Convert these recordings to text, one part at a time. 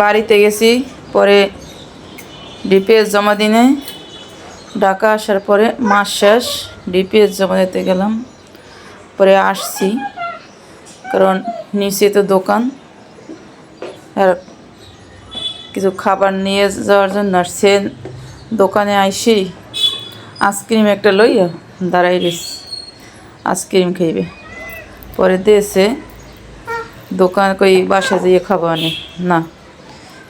বাড়িতে গেছি, পরে ডিপিএস জমা দিনে, ঢাকা আসার পরে মাস শেষ ডিপিএস জমা দিতে গেলাম, পরে আসছি। কারণ নিচে তো দোকান, আর কিছু খাবার নিয়ে যাওয়ার জন্য সে দোকানে আইসি, আইসক্রিম একটা লইয়া দাঁড়াই রয়েছি আইসক্রিম খাইবে। পরে দিয়েছে দোকান কই বাসা দিয়ে খাব না।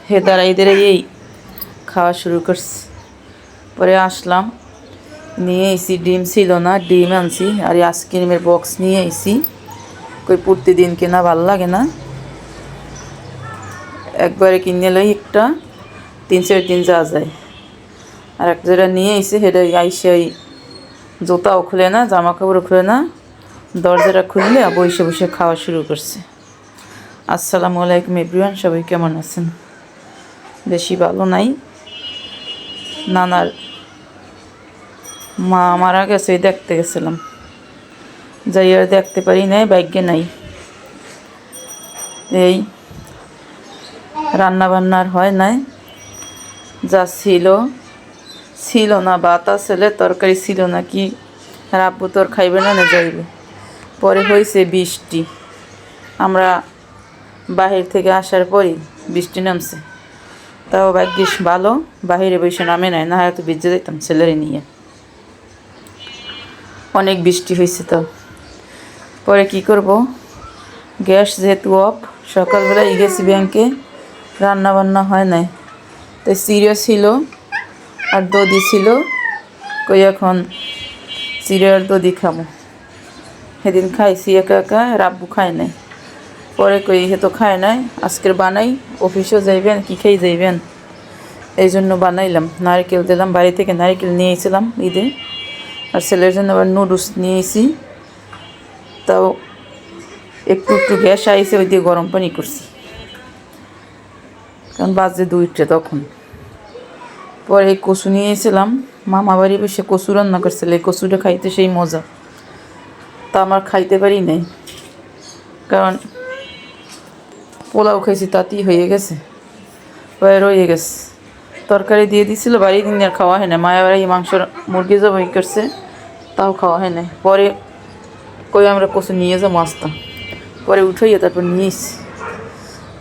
হে দাঁড়াই দাঁড়াই এই খাওয়া শুরু করছি। পরে আসলাম, নিয়ে এসি ডিম ছিল না, ডিম আনছি, আর আইসক্রিমের বক্স নিয়ে এসি কই প্রতিদিন কেনা, ভালো লাগে না। একবারে কিনে লই একটা, তিন চার দিন যাওয়া যায়। আর একটা যেটা নিয়ে এসে সেটা আইসে ওই জুতাও খুলে না জামা কাপড়ও খুলে না। দরজাটা খুললে বসে বসে খাওয়া শুরু করছে। আসসালামু আলাইকুম, এভরিওয়ান, সবাই কেমন আছেন? বেশি ভালো নাই। নানার মা মারা গেছে দেখতে গেছিলাম। যাই আর দেখতে পারি নাই, ভাগ্যে নাই। এই রান্না বান্নার হয় নাই। যা ছিল ছিল না বাতা ছেলে তরকারি ছিল না কি? আর আব্বু তোর খাইবে না না যাইবে। পরে হয়েছে বৃষ্টি। আমরা বাহির থেকে আসার পরই বৃষ্টি নামছে। তাও ভাগ্যিস ভালো। বাহিরে বসে নামে নাই, না হয়তো ভিজে যেতাম ছেলেরে নিয়ে। অনেক বৃষ্টি হয়েছে তো। পরে কি করব? গ্যাস যেহেতু অফ, সকালবেলায় গেছি ব্যাংকে রান্না বান্না হয় নাই। তো সিরিয়া ছিল আর দদি ছিল, কই এখন সিরিয়া আর দদি খাব সেদিন খাইছি একা একা রাব্বু খায় নাই। পরে কই, হে তো খায় নাই, আজকের বানাই, অফিসেও যাইবেন, কি খেয়ে যাইবেন? এই জন্য বানাইলাম, নারকেল দিলাম, বাড়ি থেকে নারকেল নিয়ে এসেছিলাম ঈদে। আর ছেলের জন্য আবার নুডলস নিয়ে এসি তাও একটু একটু গ্যাস আইসে ওই দিয়ে গরম পানি করছি। কারণ বাজে দুইটা তখন। পরে এই কচু নিয়ে এসেছিলাম মামা বাড়ি বসে কচু রান্না করছিল এই কচুটা খাইতে সেই মজা। তা আমার খাইতে পারি নাই। কারণ পোলাও খাইছি, তাতেই হয়ে গেছে। পরে রয়ে গেছে। তরকারি দিয়ে দিছিল, বাড়ি দিন আর খাওয়া হয় না। মায়া বাড়ি মাংস মুরগি জবাই করছে, তাও খাওয়া হয় না। পরে কই আমরা কচু নিয়ে যাব আসতাম পরে উঠাইয়া তারপর নিয়েছি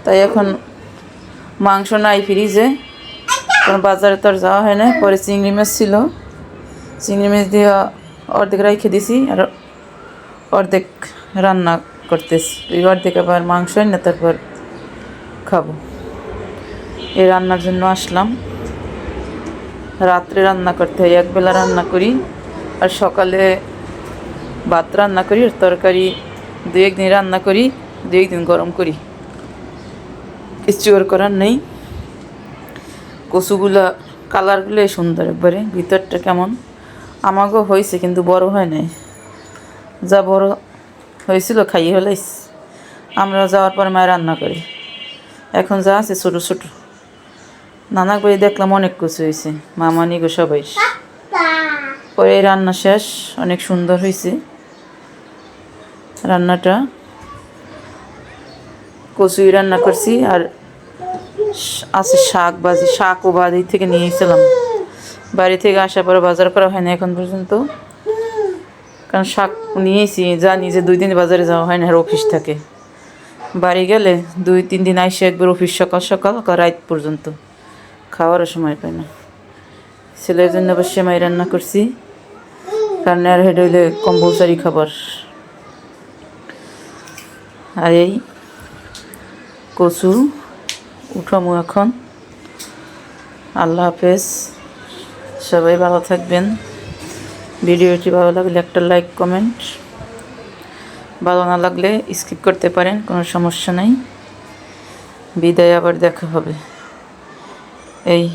তাই এখন মাংস নাই ফ্রিজে। কারণ বাজারে তো আর যাওয়া হয় না। পরে চিংড়ি মাছ ছিল। চিংড়ি মাছ দিয়ে অর্ধেক রেখে দিছি আর অর্ধেক রান্না করতেছি। ওই অর্ধেক আবার মাংস না, তারপর খাব। এই রান্নার জন্য আসলাম। রাত্রে রান্না করতে হয়। একবেলা রান্না করি আর সকালে ভাত রান্না করি আর তরকারি দু একদিন রান্না করি, দু একদিন গরম করি। কিছু আর করার নেই। কচুগুলা কালারগুলো সুন্দর একবারে, ভিতরটা কেমন? আমাকেও হয়েছে কিন্তু বড় হয় নাই। যা বড় হয়েছিল খাইয়ে হলাইস আমরা যাওয়ার পর মায়ের রান্না করি। এখন যা আছে ছোটো ছোটো। নানা করে দেখলাম অনেক কিছু হয়েছে মামানি গো সবাই। পরে রান্না শেষ, অনেক সুন্দর হয়েছে রান্নাটা। কচুই রান্না করছি আর আছে শাক বাজি শাকও বাড়ি থেকে নিয়ে এসেছিলাম। বাড়ি থেকে আসার পরে বাজার করা হয় না এখন পর্যন্ত। কারণ শাক নিয়েছি জানি যে দুই দিন বাজারে যাওয়া হয় না, আর অফিস থাকে। বাড়ি গেলে দুই, তিন দিন আইসে একবার অফিস সকাল সকাল রাত পর্যন্ত। খাওয়ারও সময় পায় না। ছেলের জন্য আবার সেমাই রান্না করছি। কারণ আর হেড হইলে কম্পালসারি খাবার। আর এই কচু, উঠামু এখন। আল্লাহ হাফেজ। সবাই ভালো থাকবেন। ভিডিওটি ভালো লাগলে একটা লাইক, কমেন্ট। ভালো না লাগলে স্কিপ করতে পারেন কোনো সমস্যা নাই। বিদায় আবার দেখা হবে। এই